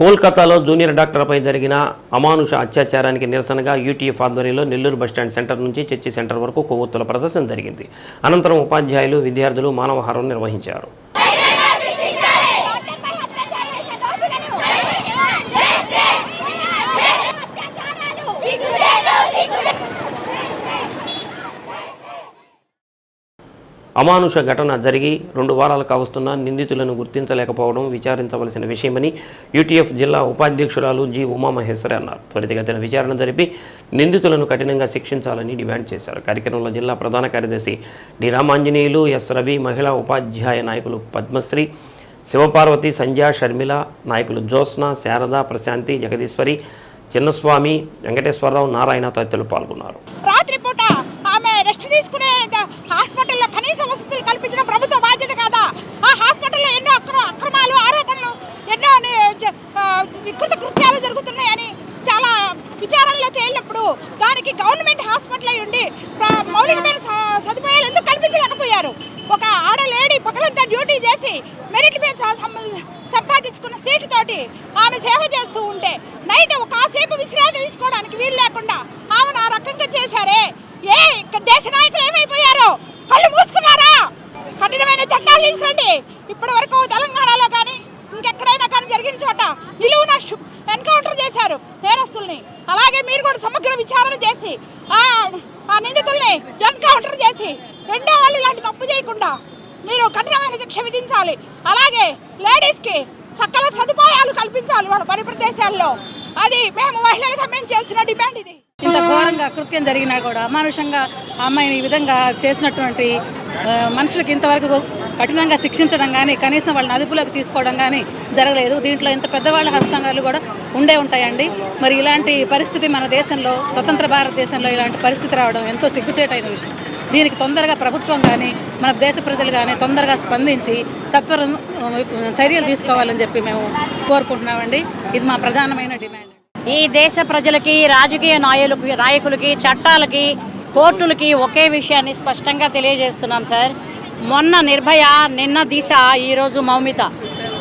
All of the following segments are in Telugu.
కోల్కతాలో జూనియర్ డాక్టర్పై జరిగిన అమానుష అత్యాచారానికి నిరసనగా యూటీఎఫ్ ఆధ్వర్యంలో నెల్లూరు బస్టాండ్ సెంటర్ నుంచి చర్చి సెంటర్ వరకు కొవ్వొత్తుల ప్రదర్శన జరిగింది. అనంతరం ఉపాధ్యాయులు విద్యార్థులు మానవహారం నిర్వహించారు. అమానుష ఘటన జరిగి రెండు వారాలు కావస్తున్న నిందితులను గుర్తించలేకపోవడం విచారించవలసిన విషయమని యూటీఎఫ్ జిల్లా ఉపాధ్యక్షురాలు జి ఉమామహేశ్వరి అన్నారు. త్వరితగతిన విచారణ జరిపి నిందితులను కఠినంగా శిక్షించాలని డిమాండ్ చేశారు. కార్యక్రమంలో జిల్లా ప్రధాన కార్యదర్శి డి రామాంజనేయులు ఎస్ రవి మహిళా ఉపాధ్యాయ నాయకులు పద్మశ్రీ శివపార్వతి సంధ్య షర్మిల నాయకులు జ్యోత్స్న శారద ప్రశాంతి జగదీశ్వరి చిన్నస్వామి వెంకటేశ్వరరావు నారాయణ తదితరులు పాల్గొన్నారు. రాత్రిపూట ఆమె రెస్ట్ తీసుకునే హాస్పిటల్ విచారణలోకి వెళ్ళినప్పుడు దానికి గవర్నమెంట్ హాస్పిటల్ అయి ఉండి మౌలికమైన సదుపాయాలు ఎందుకు కల్పించలేకపోయారు ఒక ఆడ లేడీ పగలంతా డ్యూటీ చేసి మెరిట్ మీద సంపాదించుకున్న సీటు తోటి ఆమె సేవ చేస్తూ ఉంటే నైట్ ఒక కాసేపు విశ్రాంతి తీసుకోవడానికి వీలు లేకుండా ఆమెను ఆ రకంగా చేశారే ఏ ఇక్కడ దేశ నాయకులు ఏమైపోయారు కళ్ళు మూసుకున్నారా కఠినమైన చట్టాలు తీసుకురండి ఇప్పటి వరకు తెలంగాణలో కానీ ఇంకెక్కడైనా కానీ జరిగిన చోట నిలువున షు- ఎన్కౌంటర్ చేశారు నేరస్తుల్ని అలాగే మీరు కూడా సమగ్ర విచారణ చేసి ఆ నిందితుల్ని ఎన్కౌంటర్ చేసి రెండో వాళ్ళు ఇలాంటి తప్పు చేయకుండా మీరు కఠినమైన శిక్ష విధించాలి. అలాగే లేడీస్కి సకల సదుపాయాలు కల్పించాలి వాళ్ళ పని ప్రదేశాల్లో అది మేము మహిళలుగా మేము చేస్తున్న డిమాండ్ ఇది. ఇంత ఘోరంగా కృత్యం జరిగినా కూడా అమానుషంగా అమ్మాయిని ఈ విధంగా చేసినటువంటి మనుషులకు ఇంతవరకు కఠినంగా శిక్షించడం కానీ కనీసం వాళ్ళని అదుపులోకి తీసుకోవడం కానీ జరగలేదు. దీంట్లో ఇంత పెద్దవాళ్ళ హస్తంగాలు కూడా ఉండే ఉంటాయండి. మరి ఇలాంటి పరిస్థితి మన దేశంలో స్వతంత్ర భారతదేశంలో ఇలాంటి పరిస్థితి రావడం ఎంతో సిగ్గుచేటైన విషయం. దీనికి తొందరగా ప్రభుత్వం కానీ మన దేశ ప్రజలు కానీ తొందరగా స్పందించి సత్వరం చర్యలు తీసుకోవాలని చెప్పి మేము కోరుకుంటున్నామండి. ఇది మా ప్రధానమైన డిమాండ్. ఈ దేశ ప్రజలకి రాజకీయ నాయకులకి నాయకులకి చట్టాలకి కోర్టులకి ఒకే విషయాన్ని స్పష్టంగా తెలియజేస్తున్నాం సార్. మొన్న నిర్భయ నిన్న దిశ ఈరోజు మౌమిత.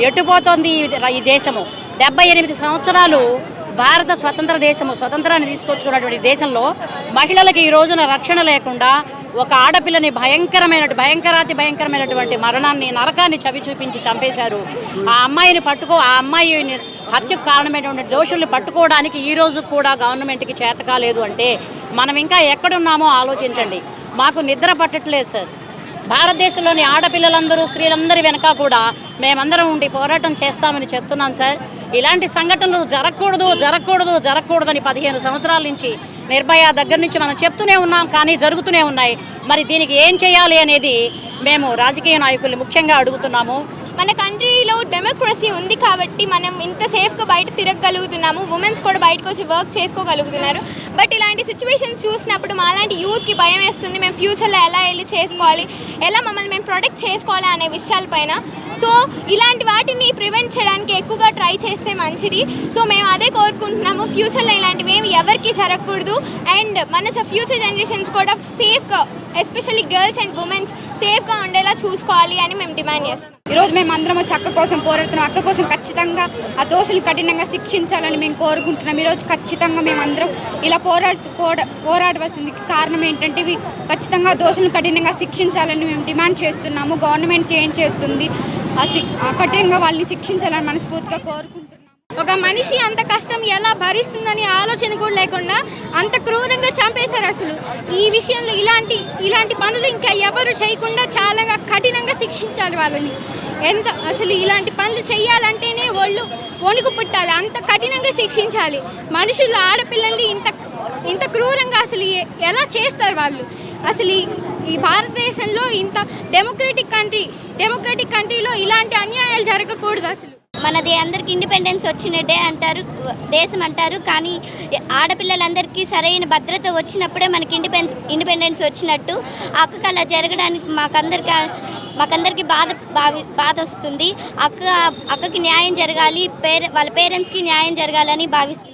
ఎటుపోతోంది ఈ- ఈ దేశము? డెబ్బై ఎనిమిది సంవత్సరాలు భారత స్వతంత్ర దేశము స్వతంత్రాన్ని తీసుకొచ్చుకున్నటువంటి దేశంలో మహిళలకి ఈ రోజున రక్షణ లేకుండా ఒక ఆడపిల్లని భయంకరమైన భయంకరాతి భయంకరమైనటువంటి మరణాన్ని నరకాన్ని చవి చూపించి చంపేశారు. ఆ అమ్మాయిని పట్టుకో ఆ అమ్మాయిని హత్యకు కారణమైనటువంటి దోషుల్ని పట్టుకోవడానికి ఈ రోజు కూడా గవర్నమెంట్కి చేత కాలేదు అంటే మనం ఇంకా ఎక్కడున్నామో ఆలోచించండి. మాకు నిద్ర పట్టట్లేదు సార్. భారతదేశంలోని ఆడపిల్లలందరూ స్త్రీలందరి వెనక కూడా మేమందరం ఉండి పోరాటం చేస్తామని చెప్తున్నాం సార్. ఇలాంటి సంఘటనలు జరగకూడదు జరగకూడదు జరగకూడదని పదిహేను సంవత్సరాల నుంచి నిర్భయ దగ్గర నుంచి మనం చెప్తూనే ఉన్నాం కానీ జరుగుతూనే ఉన్నాయి. మరి దీనికి ఏం చేయాలి అనేది మేము రాజకీయ నాయకుల్ని ముఖ్యంగా అడుగుతున్నాము. మన కంట్రీలో డెమోక్రసీ ఉంది కాబట్టి మనం ఇంత సేఫ్గా బయట తిరగగలుగుతున్నాము. ఉమెన్స్ కూడా బయటకు వచ్చి వర్క్ చేసుకోగలుగుతున్నారు. బట్ ఇలాంటి సిచ్యువేషన్స్ చూసినప్పుడు మాలాంటి యూత్కి భయం వేస్తుంది. మేము ఫ్యూచర్లో ఎలా వెళ్ళి చేసుకోవాలి? ఎలా మమ్మల్ని మేము ప్రొటెక్ట్ చేసుకోవాలి అనే విషయాలపైన. సో ఇలాంటి వాటిని ప్రివెంట్ చేయడానికి ఎక్కువగా ట్రై చేస్తే మంచిది. సో మేము అదే కోరుకుంటున్నాము. ఫ్యూచర్లో ఇలాంటివి ఏమి ఎవరికి జరగకూడదు. అండ్ మన ఫ్యూచర్ జనరేషన్స్ కూడా సేఫ్గా ఎస్పెషల్లీ గర్ల్స్ అండ్ ఉమెన్స్ సేఫ్గా ఉండేలా చూసుకోవాలి అని మేము డిమాండ్ చేస్తున్నాం. ఈరోజు మేము అందరం వచ్చి అక్క కోసం పోరాడుతున్నాం. అక్క కోసం ఖచ్చితంగా ఆ దోషులు కఠినంగా శిక్షించాలని మేము కోరుకుంటున్నాం. ఈరోజు ఖచ్చితంగా మేము అందరం ఇలా పోరాడు పోరా పోరాడవలసింది కారణం ఏంటంటే ఇవి ఖచ్చితంగా ఆ దోషులను కఠినంగా శిక్షించాలని మేము డిమాండ్ చేస్తున్నాము. గవర్నమెంట్ ఏం చేస్తుంది. ఆ కఠినంగా వాళ్ళని శిక్షించాలని మనస్ఫూర్తిగా కోరుకుంటున్నాం. ఒక మనిషి అంత కష్టం ఎలా భరిస్తుందని ఆలోచన కూడా లేకుండా అంత క్రూరంగా చంపేశారు అసలు. ఈ విషయంలో ఇలాంటి ఇలాంటి పనులు ఇంకా ఎవరు చేయకుండా చాలా కఠినంగా శిక్షించాలి వాళ్ళని. ఎంత అసలు ఇలాంటి పనులు చేయాలంటేనే వాళ్ళు వణుకు పుట్టాలి అంత కఠినంగా శిక్షించాలి. మనుషులు ఆడపిల్లల్ని ఇంత ఇంత క్రూరంగా అసలు ఎలా చేస్తారు వాళ్ళు? అసలు ఈ- ఈ భారతదేశంలో ఇంత డెమోక్రటిక్ కంట్రీ డెమోక్రటిక్ కంట్రీలో ఇలాంటి అన్యాయాలు జరగకూడదు అసలు. మనది అందరికి ఇండిపెండెన్స్ వచ్చినట్టే అంటారు దేశం అంటారు. కానీ ఆడపిల్లలందరికీ సరైన భద్రత వచ్చినప్పుడే మనకి ఇండిపెండెన్స్ ఇండిపెండెన్స్ వచ్చినట్టు. అక్కకి అలా జరగడానికి మాకందరికి మాకందరికి బాధ బావి బాధ వస్తుంది. అక్క అక్కకి న్యాయం జరగాలి పేరె వాళ్ళ పేరెంట్స్కి న్యాయం జరగాలని భావిస్తున్నాం.